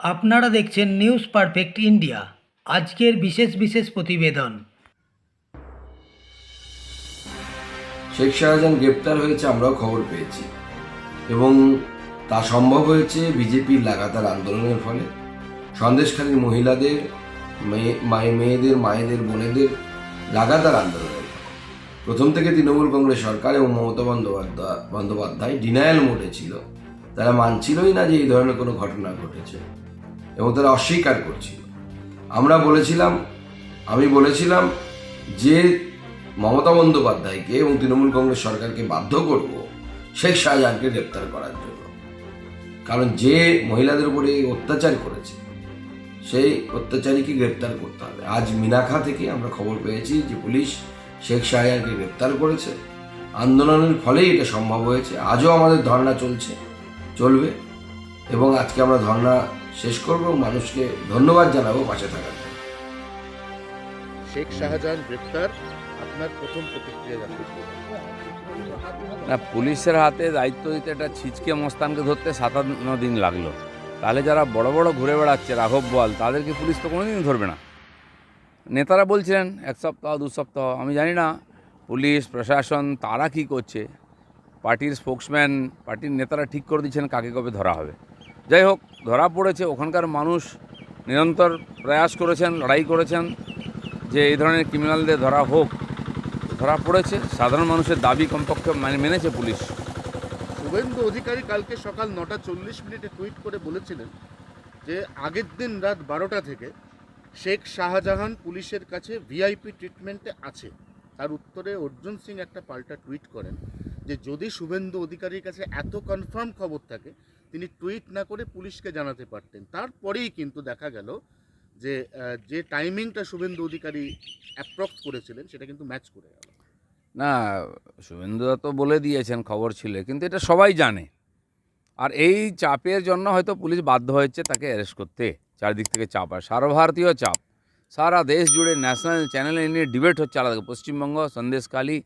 আপনারা দেখছেন news perfect India আজকের বিশেষ বিশেষ প্রতিবেদন। শেখ শাহজাহান গ্রেপ্তার হয়েছে, আমরাও খবর পেয়েছি। এবং তা সম্ভব হয়েছে বিজেপির লাগাতার আন্দোলনের ফলে। সন্দেশখালীর মহিলাদের মেয়ে মায়ে, মেয়েদের, মায়েদের, বোনেদের লাগাতার আন্দোলনের প্রথম থেকে তৃণমূল কংগ্রেস সরকার এবং মমতা বন্দ্যোপাধ্যায় বন্দ্যোপাধ্যায় ডিনায়াল মোডে ছিল। তারা মানছিলই না যে এই ধরনের কোনো ঘটনা ঘটেছে। এবং তারা অস্বীকার করছিল। আমরা বলেছিলাম, আমি বলেছিলাম যে মমতা বন্দ্যোপাধ্যায়কে এবং তৃণমূল কংগ্রেস সরকারকে বাধ্য করব শেখ শাহজাহানকে গ্রেপ্তার করার জন্য। কারণ যে মহিলাদের উপরে অত্যাচার করেছে, সেই অত্যাচারীকে গ্রেপ্তার করতে হবে। আজ মিনাখা থেকে আমরা খবর পেয়েছি যে পুলিশ শেখ শাহজাহানকে গ্রেপ্তার করেছে। আন্দোলনের ফলেই এটা সম্ভব হয়েছে। আজও আমাদের ধর্ণা চলছে, চলবে। এবং আজকে আমরা ধর্ণা শেষ করব। মানুষকে ধন্যবাদ জানাব পাশে থাকার জন্য। শেখ শাহজাহান গ্রেপ্তার। আপনার প্রথম প্রতিক্রিয়া জানতে না পুলিশের হাতে দায়িত্ব দিতে একটা ছিচকে মস্তানকে ধরতে সাতান্ন দিন লাগল। তাহলে যারা বড় বড় ঘুরে বেড়াচ্ছে রাঘব বল তাদেরকে পুলিশ তো কোনোদিন ধরবে না। নেতারা বলছিলেন এক সপ্তাহ দু সপ্তাহ আমি জানি না পুলিশ প্রশাসন তারা কি করছে? পার্টির স্পোক্সম্যান পার্টির নেতারা ঠিক করে দিচ্ছেন কাকে কবে ধরা হবে। যাই হোক, ধরা পড়েছে, ওখানকার মানুষ নিরন্তর প্রয়াস করেছেন, লড়াই করেছেন যে এই ধরনের ক্রিমিনালদের ধরা হোক। ধরা পড়েছে, সাধারণ মানুষের দাবি কমপক্ষে মানে মেনেছে পুলিশ। শুভেন্দু অধিকারী কালকে সকাল নটা চল্লিশ মিনিটে টুইট করে বলেছিলেন যে আগের দিন রাত বারোটা থেকে শেখ শাহজাহান পুলিশের কাছে ভিআইপি ট্রিটমেন্টে আছে। তার উত্তরে অর্জুন সিং একটা পাল্টা টুইট করেন যে যদি শুভেন্দু অধিকারীর কাছে এত কনফার্ম খবর থাকে তিনি টুইট না করে পুলিশকে জানাতে পারতেন। তারপরেই কিন্তু দেখা গেল যে যে টাইমিংটা শুভেন্দু অধিকারী অ্যাপ্রক্স করেছিলেন, সেটা কিন্তু ম্যাচ করে গেল। না, শুভেন্দুদা তো বলে দিয়েছেন, খবর ছিল, কিন্তু এটা সবাই জানে। আর এই চাপের জন্য হয়তো পুলিশ বাধ্য হয়েছে তাকে অ্যারেস্ট করতে, চারদিক থেকে চাপ। আর সর্বভারতীয় চাপ, সারা দেশ জুড়ে ন্যাশনাল চ্যানেলে নিয়ে ডিবেট হচ্ছে আলাদা পশ্চিমবঙ্গ সন্দেশকালী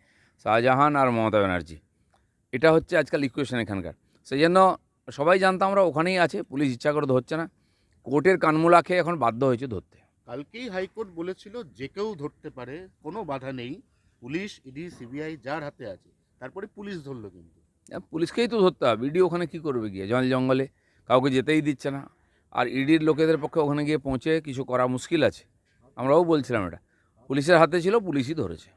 শাহজাহান আর মমতা ব্যানার্জি। এটা হচ্ছে আজকাল ইকুয়েশন এখানকার। সেই জন্য সবাই জানতাম আমরা ওখানেই আছে পুলিশ ইচ্ছা করে ধরছে না। কোর্টের কানমূলা খেয়ে এখন বাধ্য হয়েছে ধরতে। কালকেই হাইকোর্ট বলেছিল যে কেউ ধরতে পারে কোনো বাধা নেই। পুলিশ ইডি সিবিআই যার হাতে আছে তারপরে পুলিশ ধরলো কিন্তু। পুলিশকেই তো ধরতে হবে। ইডি ওখানে কী করবে গিয়ে? জল জঙ্গলে কাউকে যেতেই দিচ্ছে না। আর ইডির লোকেদের পক্ষে ওখানে গিয়ে পৌঁছে কিছু করা মুশকিল আছে। আমরাও বলছিলাম এটা। পুলিশের হাতে ছিল পুলিশই ধরেছে।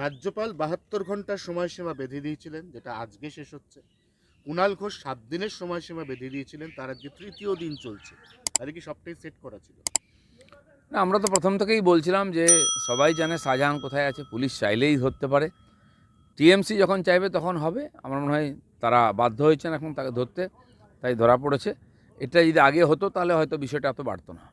রাজ্যপাল বাহাত্তর ঘণ্টার সময়সীমা বেঁধে দিয়েছিলেন যেটা আজকে শেষ হচ্ছে। কুণাল ঘোষ সাত দিনের সময়সীমা বেঁধে দিয়েছিলেন তার আজকে তৃতীয় দিন চলছে। তাহলে কি সবটাই সেট করা ছিল? না আমরা তো প্রথম থেকেই বলছিলাম যে সবাই জানে শাহজাহান কোথায় আছে পুলিশ চাইলেই ধরতে পারে। টিএমসি যখন চাইবে তখন হবে আমার মনে হয় তারা বাধ্য হয়েছেন এখন তাকে ধরতে তাই ধরা পড়েছে। এটা যদি আগে হতো তাহলে হয়তো বিষয়টা এত বাড়তো না।